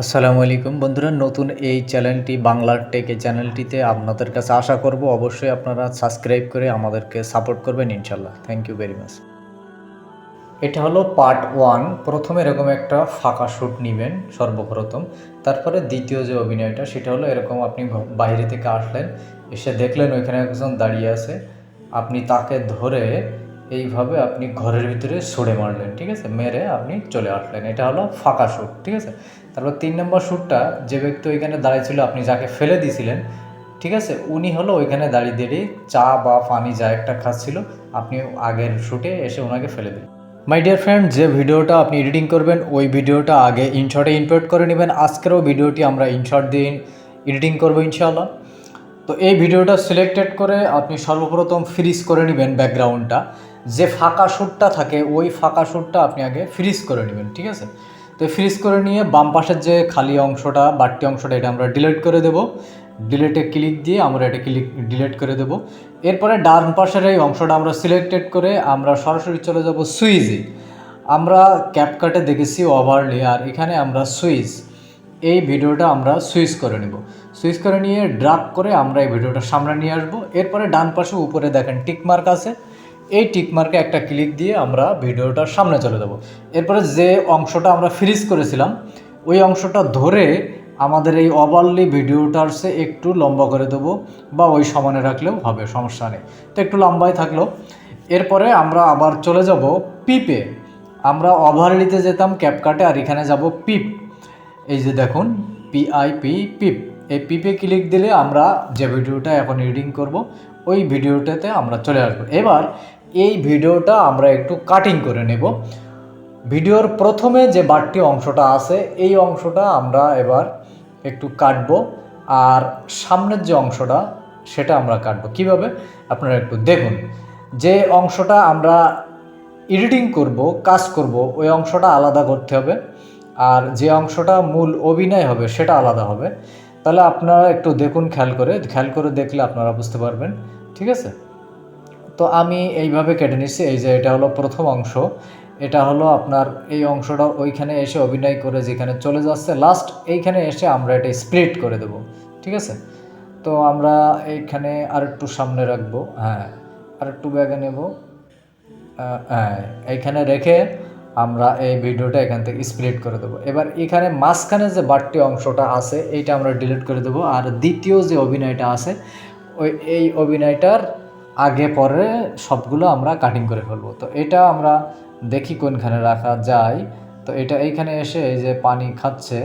আসসালামু আলাইকুম বন্ধুরা, নতুন এই চ্যানেলটি, বাংলার টেক চ্যানেলটিতে আপনাদের কাছে আশা করব অবশ্যই আপনারা সাবস্ক্রাইব করে আমাদেরকে সাপোর্ট করবেন ইনশাল্লাহ থ্যাংক ইউ ভেরি মাচ এটা হলো পার্ট ওয়ান প্রথমে এরকম একটা ফাঁকা শ্যুট নেবেন সর্বপ্রথম। তারপরে দ্বিতীয় যে অভিনয়টা, সেটা হলো এরকম আপনি বাইরে থেকে আসলেন, এসে দেখলেন ওইখানে একজন দাঁড়িয়ে আছে। আপনি তাকে ধরে এইভাবে আপনি ঘরের ভিতরে ছড়ে মারলেন, ঠিক আছে? মেরে আপনি চলে আসলেন। এটা হলো ফাঁকা শ্যুট ঠিক আছে? তারপর তিন নম্বর শ্যুটটা যে ব্যক্তি ওইখানে দাঁড়িয়েছিল আপনি যাকে ফেলে দিয়েছিলেন ঠিক আছে? উনি হলো ওইখানে দাঁড়িয়ে দাঁড়িয়ে চা বা পানি যা একটা খাচ্ছিল, আপনি আগের শ্যুটে এসে ওনাকে ফেলে দিন মাই ডিয়ার ফ্রেন্ড যে ভিডিওটা আপনি এডিটিং করবেন, ওই ভিডিওটা আগে ইনশর্টে ইনপোর্ট করে নেবেন। আজকেরও ভিডিওটি আমরা ইনশর্ট দিয়ে এডিটিং করব ইনশাআল্লাহ। তো এই ভিডিওটা সিলেক্টেড করে আপনি সর্বপ্রথম ফ্রিজ করে নেবেন ব্যাকগ্রাউন্ডটা যে ফাঁকা শ্যুটটা থাকে, ওই ফাঁকা শ্যুটটা আপনি আগে ফ্রিজ করে নেবেন, ঠিক আছে? তো ফ্রিজ করে নিয়ে বাম পাশের যে খালি অংশটা, বাড়তি অংশটা, এটা আমরা ডিলিট করে দেব। ডিলেটে ক্লিক দিয়ে আমরা এটা ক্লিক ডিলিট করে দেব। এরপরে ডান পাশের এই অংশটা আমরা সিলেক্টেড করে আমরা সরাসরি চলে যাব সুইজে আমরা ক্যাপকাটে দেখেছি ওভারলি আর এখানে আমরা সুইচ এই ভিডিওটা আমরা সুইচ করে নেব। সুইচ করে নিয়ে ড্রাগ করে আমরা এই ভিডিওটা সামনে নিয়ে আসব। এরপরে ডান পাশে উপরে দেখেন টিকমার্ক আছে। এই টিকমার্কে একটা ক্লিক দিয়ে আমরা ভিডিওটার সামনে চলে যাব। এরপরে যে অংশটা আমরা ফ্রিজ করেছিলাম, ওই অংশটা ধরে আমাদের এই ওভারলি ভিডিওটার সে একটু লম্বা করে দেবো বা ওই সমানে রাখলেও হবে, সমস্যা নেই। তো একটু লম্বাই থাকল। এরপরে আমরা আবার চলে যাব পিপে আমরা ওভারলিতে যেতাম ক্যাপকাটে আর এখানে যাব পিপ এই যে দেখুন পিআইপি পিপ এই পিপে ক্লিক দিলে আমরা যে ভিডিওটা এখন এডিটিং করব, ওই ভিডিওটাতে আমরা চলে আসব। এবার এই ভিডিওটা আমরা একটু কাটিং করে নেব। ভিডিওর প্রথমে যে বাড়তি অংশটা আছে, এই অংশটা আমরা এবার একটু কাটবো। আর সামনের যে অংশটা, সেটা আমরা কাটবো। কীভাবে? আপনারা একটু দেখুন। যে অংশটা আমরা এডিটিং করব, কাজ করব, ওই অংশটা আলাদা করতে হবে। আর যে অংশটা মূল অভিনয় হবে, সেটা আলাদা হবে। তাহলে আপনারা একটু দেখুন, খেয়াল করে। খেয়াল করে দেখলে আপনারা বুঝতে পারবেন। ঠিক আছে? তো আমি এইভাবে কেটে নিচ্ছি, এই যে এটা হলো প্রথম অংশ। এটা হলো আপনার এই অংশটা ওইখানে এসে অভিনয় করে যেখানে চলে যাচ্ছে লাস্ট এইখানে এসে আমরা এটা স্প্লিট করে দেব, ঠিক আছে? তো আমরা এইখানে আর একটু সামনে রাখব হ্যাঁ আর একটু ব্যাগে নেব। হ্যাঁ এইখানে রেখে আমরা এই ভিডিওটা এখান থেকে স্প্লিট করে দেবো। এবার এখানে মাঝখানে যে বাড়তি অংশটা আছে, এইটা আমরা ডিলিট করে দেবো। আর দ্বিতীয় যে অভিনয়টা আছে, ওই, এই অভিনয়টার আগে, পরে সবগুলো আমরা কাটিং করে ফেলব। তো এটা আমরা দেখি কোনখানে রাখা যায়। তো এটা এইখানে এসে এই যে পানি খাচ্ছে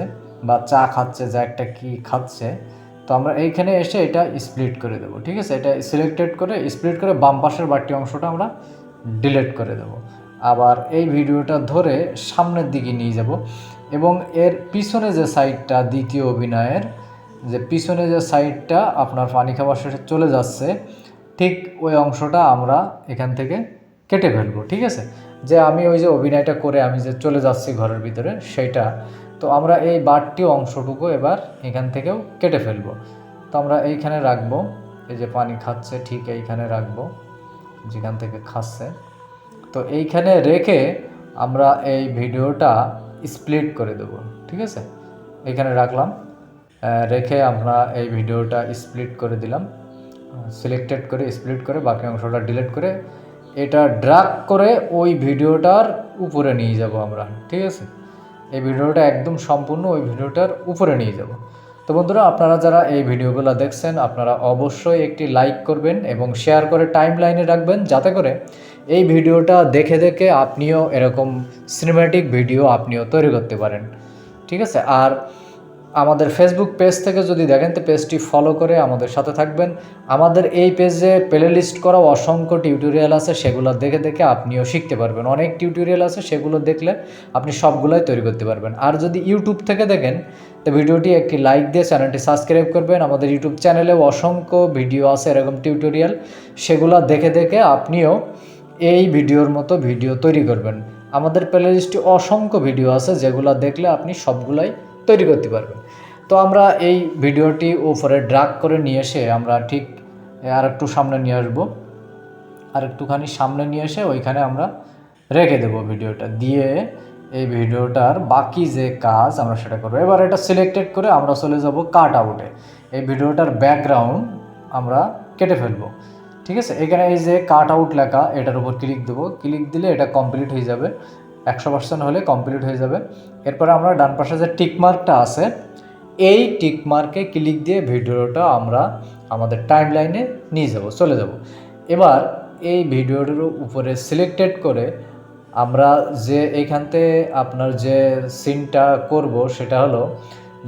বা চা খাচ্ছে, যা একটা কি খাচ্ছে, তো আমরা এইখানে এসে এটা স্প্লিট করে দেবো, ঠিক আছে? এটা সিলেক্টেড করে স্প্লিট করে বাম পাশের বাড়তি অংশটা আমরা ডিলিট করে দেব। আবার এই ভিডিওটা ধরে সামনের দিকে নিয়ে যাব এবং এর পিছনে যে সাইডটা দ্বিতীয় অভিনয়ের, যে পিছনে যে সাইডটা আপনার পানি খাবার শেষে চলে যাচ্ছে ঠিক ওই অংশটা আমরা এখান থেকে কেটে ফেলব, ঠিক আছে? যে আমি ওই যে অভিনয়টা করে আমি যে চলে যাচ্ছি ঘরের ভিতরে সেইটা তো আমরা এই বাড়তি অংশটুকু এবার এখান থেকেও কেটে ফেলব। তো আমরা এইখানে রাখব, এই যে পানি খাচ্ছে ঠিক এইখানে রাখব, যেখান থেকে খাচ্ছে। তো এইখানে রেখে আমরা এই ভিডিওটা স্প্লিট করে দেব, ঠিক আছে? এখানে রাখলাম রেখে আমরা এই ভিডিওটা স্প্লিট করে দিলাম। সিলেক্টেড করে স্প্লিট করে, বাকি অংশটা ডিলিট করে, এটা ড্রাগ করে ওই ভিডিওটার উপরে নিয়ে যাব আমরা, ঠিক আছে? এই ভিডিওটা একদম সম্পূর্ণ ওই ভিডিওটার উপরে নিয়ে যাব। তো বন্ধুরা, আপনারা যারা এই ভিডিওগুলো দেখছেন, আপনারা অবশ্যই একটি লাইক করবেন এবং শেয়ার করে টাইম লাইনে রাখবেন, যাতে করে এই ভিডিওটা দেখে দেখে আপনিও এরকম সিনেম্যাটিক ভিডিও আপনিও তৈরি করতে পারেন, ঠিক আছে? আর আমাদের ফেসবুক পেজ থেকে যদি দেখেন, তো পেজটি ফলো করে আমাদের সাথে থাকবেন। আমাদের এই পেজে প্লে লিস্ট করা অসংখ্য টিউটোরিয়াল আছে, সেগুলো দেখে দেখে আপনিও শিখতে পারবেন। অনেক টিউটোরিয়াল আছে, সেগুলো দেখলে আপনি সবগুলোই তৈরি করতে পারবেন। আর যদি ইউটিউব থেকে দেখেন, তো ভিডিওটি একটি লাইক দিয়ে চ্যানেলটি সাবস্ক্রাইব করবেন। আমাদের ইউটিউব চ্যানেলেও অসংখ্য ভিডিও আছে এরকম টিউটোরিয়াল সেগুলো দেখে দেখে আপনিও এই ভিডিওর মতো ভিডিও তৈরি করবেন। আমাদের প্লে লিস্টে অসংখ্য ভিডিও আছে, যেগুলো দেখলে আপনি সবগুলাই তৈরি করতে পারবেন তো আমরা এই ভিডিওটি উপরে ড্রাগ করে নিয়ে এসে আমরা ঠিক আর একটু সামনে নিয়ে আসব। আর একটুখানি সামনে নিয়ে এসে ওইখানে আমরা রেখে দেবো ভিডিওটা। দিয়ে এই ভিডিওটার বাকি যে কাজ আমরা সেটা করব। এবার এটা সিলেক্টেড করে আমরা চলে যাব কাট আউটে এই ভিডিওটার ব্যাকগ্রাউন্ড আমরা কেটে ফেলব। ঠিক আছে? এখানে এই যে কাট আউট লেখা, এটার উপর ক্লিক দেবো। ক্লিক দিলে এটা কমপ্লিট হয়ে যাবে। একশো পার্সেন্ট হলে কমপ্লিট হয়ে যাবে। এরপরে আমরা ডান পাশে যে টিকমার্কটা আছে, এই টিকমার্কে ক্লিক দিয়ে ভিডিওটা আমরা আমাদের টাইম লাইনে নিয়ে যাব, চলে যাব। এবার এই ভিডিওটার উপরে সিলেক্টেড করে আমরা যে এইখানতে আপনার যে সিনটা করব, সেটা হলো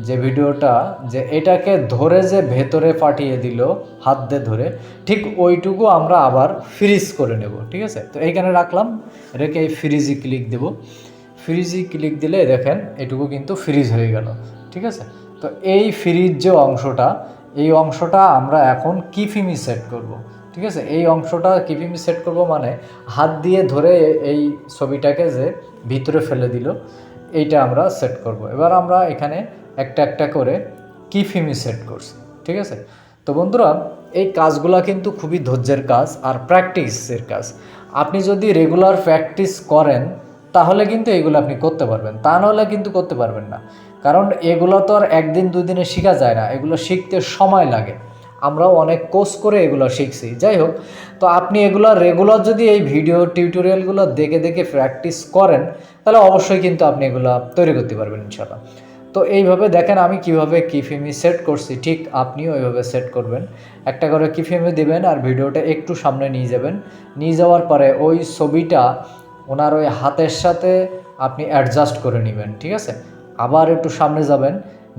যে ভিডিওটা যে এটাকে ধরে যে ভেতরে পাঠিয়ে দিল, হাত দিয়ে ধরে, ঠিক ওইটুকু আমরা আবার ফ্রিজ করে নেব, ঠিক আছে? তো এইখানে রাখলাম, রেখে এই ফ্রিজে ক্লিক দেব। ফ্রিজে ক্লিক দিলে দেখেন এটুকু কিন্তু ফ্রিজ হয়ে গেল, ঠিক আছে? তো এই ফ্রিজ যে অংশটা, এই অংশটা আমরা এখন কিফিমি সেট করব, ঠিক আছে? এই অংশটা কিফিমি সেট করব মানে হাত দিয়ে ধরে এই ছবিটাকে যে ভিতরে ফেলে দিল, এইটা আমরা সেট করব। এবার আমরা এখানে একটা একটা করে কি ফিমি সেট করছি, ঠিক আছে? তো বন্ধুরা, এই কাজগুলা কিন্তু খুবই ধৈর্যের কাজ আর প্র্যাকটিসের কাজ। আপনি যদি রেগুলার প্র্যাকটিস করেন, তাহলে কিন্তু এগুলো আপনি করতে পারবেন। তা নাহলে কিন্তু করতে পারবেন না। কারণ এগুলো তো আর একদিন দুই দিনে শেখা যায় না। এগুলো শিখতে সময় লাগে। আমরাও অনেক কোর্স করে এগুলো শিখছি। যাই হোক, তো আপনি এগুলো রেগুলার যদি এই ভিডিও টিউটোরিয়ালগুলো দেখে দেখে প্র্যাকটিস করেন, তাহলে অবশ্যই কিন্তু আপনি এগুলো তৈরি করতে পারবেন ইনশাল্লাহ তো এইভাবে দেখেন আমি কীভাবে কিফিমি সেট করছি, ঠিক আপনিও এইভাবে সেট করবেন। একটা করে কিফিমি দিবেন আর ভিডিওটা একটু সামনে নিয়ে যাবেন। নিয়ে যাওয়ার পরে ওই ছবিটা ওনার ওই হাতের সাথে আপনি অ্যাডজাস্ট করে নেবেন, ঠিক আছে? আবার একটু সামনে যাবেন,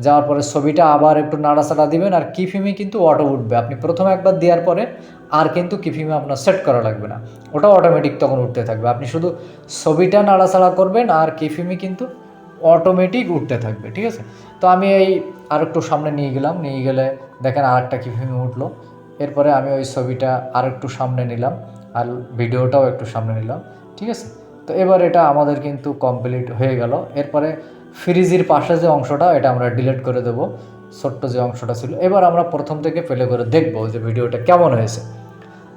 যাওয়ার পরে ছবিটা আবার একটু নাড়াচাড়া দিবেন আর কিফিমি কিন্তু অটো উঠবে। আপনি প্রথম একবার দেওয়ার পরে আর কিন্তু কিফিমি আপনার সেট করা লাগবে না। ওটা অটোমেটিক তখন উঠতে থাকবে। আপনি শুধু ছবিটা নাড়াচাড়া করবেন আর কিফিমি কিন্তু অটোমেটিক উঠতে থাকবে, ঠিক আছে? তো আমি এই আর একটু সামনে নিয়ে গেলাম, নিয়ে গেলে দেখেন আর একটা কিফিমি উঠল। এরপরে আমি ওই ছবিটা আর একটু সামনে নিলাম আর ভিডিওটাও একটু সামনে নিলাম, ঠিক আছে? তো এবার এটা আমাদের কিন্তু কমপ্লিট হয়ে গেল। এরপরে ফ্রিজের পাশে যে অংশটা, এটা আমরা ডিলিট করে দেবো, ছোট্ট যে অংশটা ছিল। এবার আমরা প্রথম থেকে প্লে করে দেখব যে ভিডিওটা কেমন হয়েছে।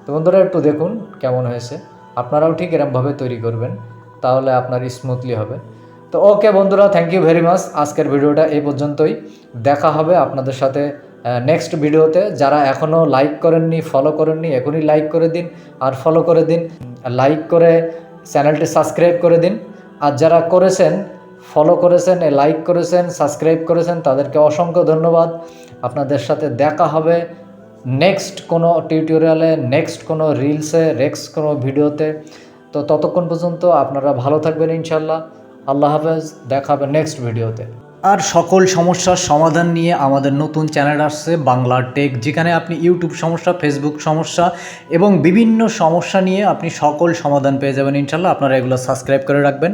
তো বন্ধুরা, একটু দেখুন কেমন হয়েছে। আপনারাও ঠিক এরমভাবে তৈরি করবেন, তাহলে আপনার স্মুথলি হবে। তো ওকে বন্ধুরা থ্যাংক ইউ ভেরি মাচ আজকের ভিডিওটা এই পর্যন্তই। দেখা হবে আপনাদের সাথে নেক্সট ভিডিওতে। যারা এখনও লাইক করেননি ফলো করেননি, এখনই লাইক করে দিন। আর ফলো করে দিন লাইক করে চ্যানেলটি সাবস্ক্রাইব করে দিন। আর যারা করেছেন ফলো করেছেন লাইক করেছেন সাবস্ক্রাইব করেছেন, তাদেরকে অসংখ্য ধন্যবাদ। আপনাদের সাথে দেখা হবে নেক্সট কোনো টিউটোরিয়ালে নেক্সট কোনো রিলসে নেক্সট কোনো ভিডিওতে। তো ততক্ষণ পর্যন্ত আপনারা ভালো থাকবেন ইনশাল্লাহ আল্লাহ হাফেজ, দেখা হবে নেক্সট ভিডিওতে আর সকল সমস্যার সমাধান নিয়ে আমাদের নতুন চ্যানেল আসছে বাংলা টেক যেখানে আপনি ইউটিউব সমস্যা ফেসবুক সমস্যা এবং বিভিন্ন সমস্যা নিয়ে আপনি সকল সমাধান পেয়ে যাবেন। ইনশাল্লাহ আপনারা এগুলো সাবস্ক্রাইব করে রাখবেন।